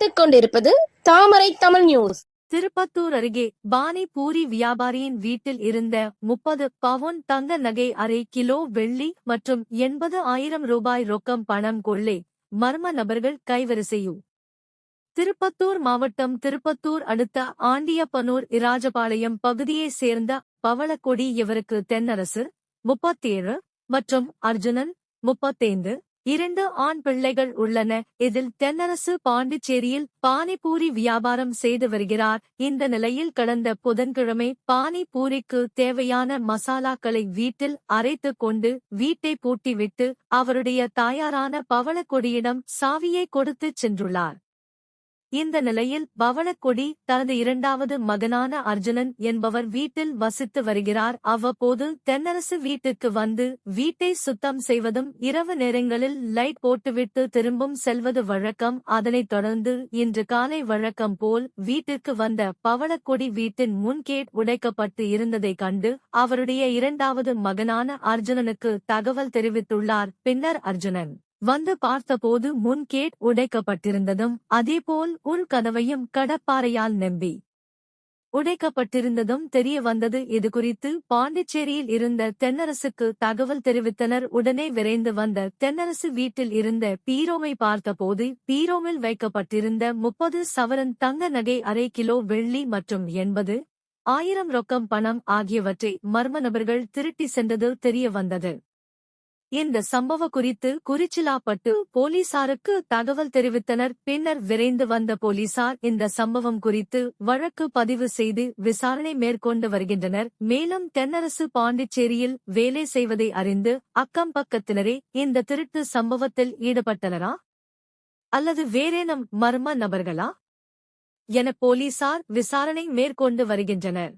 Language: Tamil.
பார்த்துக் கொண்டிருப்பது தாமரை தமிழ் நியூஸ் திருப்பத்தூர் அருகே பானி பூரி வியாபாரியின் வீட்டில் இருந்த முப்பது பவுன் தங்க நகை அரை கிலோ வெள்ளி மற்றும் எண்பது ஆயிரம் ரூபாய் ரொக்கம் பணம் கொள்ளை மர்ம நபர்கள் கைவரிசையு திருப்பத்தூர் மாவட்டம் திருப்பத்தூர் அடுத்த ஆண்டியப்பனூர் இராஜபாளையம் பகுதியைச் சேர்ந்த பவளக்கொடி இவருக்கு தென்னரசு முப்பத்தேழு மற்றும் அர்ஜுனன் முப்பத்தைந்து இரண்டு ஆண் பிள்ளைகள் உள்ளன. இதில் தென்னரசு பாண்டிச்சேரியில் பானிபூரி வியாபாரம் செய்து வருகிறார். இந்த நிலையில் கடந்த புதன்கிழமை பானிபூரிக்கு தேவையான மசாலாக்களை வீட்டில் அரைத்துக் கொண்டு வீட்டை பூட்டிவிட்டு அவருடைய தாயாரான பவளக்கொடியிடம் சாவியை கொடுத்துச் சென்றுள்ளார். இந்த நிலையில் பவனக்கொடி தனது இரண்டாவது மகனான அர்ஜுனன் என்பவர் வீட்டில் வசித்து வருகிறார். அவ்வப்போது தென்னரசு வீட்டுக்கு வந்து வீட்டை சுத்தம் செய்வதும் இரவு நேரங்களில் லைட் போட்டுவிட்டு திரும்பும் செல்வது வழக்கம். அதனைத் தொடர்ந்து இன்று காலை வழக்கம் போல் வீட்டிற்கு வந்த பவளக்கொடி வீட்டின் முன்கேட் உடைக்கப்பட்டு இருந்ததைக் கண்டு அவருடைய இரண்டாவது மகனான அர்ஜுனனுக்கு தகவல் தெரிவித்துள்ளார். பின்னர் அர்ஜுனன் வந்து பார்த்தபோது முன்கேட் உடைக்கப்பட்டிருந்ததும் அதேபோல் உள்கதவையும் கடப்பாறையால் நம்பி. உடைக்கப்பட்டிருந்ததும் தெரிய வந்தது இதுகுறித்து பாண்டிச்சேரியில் இருந்த தென்னரசுக்கு தகவல் தெரிவித்தனர். உடனே விரைந்து வந்த தென்னரசு வீட்டில் இருந்த பீரோவை பார்த்தபோது பீரோவில் வைக்கப்பட்டிருந்த முப்பது சவரன் தங்க நகை அரை கிலோ வெள்ளி மற்றும் எண்பது ஆயிரம் ரொக்கம் பணம் ஆகியவற்றை மர்ம நபர்கள் திருட்டி சென்றது தெரிய வந்தது. இந்த சம்பவ குறித்து குறிச்சிலாப்பட்டு போலீசாருக்கு தகவல் தெரிவித்தனர். பின்னர் விரைந்து வந்த போலீசார் இந்த சம்பவம் குறித்து வழக்கு பதிவு செய்து விசாரணை மேற்கொண்டு வருகின்றனர். மேலும் தென்னரசு பாண்டிச்சேரியில் வேலை செய்வதை அறிந்து அக்கம் பக்கத்தினரே இந்த திருட்டு சம்பவத்தில் ஈடுபட்டனரா? அல்லது வேறேனும் மர்ம நபர்களா? என போலீசார் விசாரணை மேற்கொண்டு வருகின்றனர்.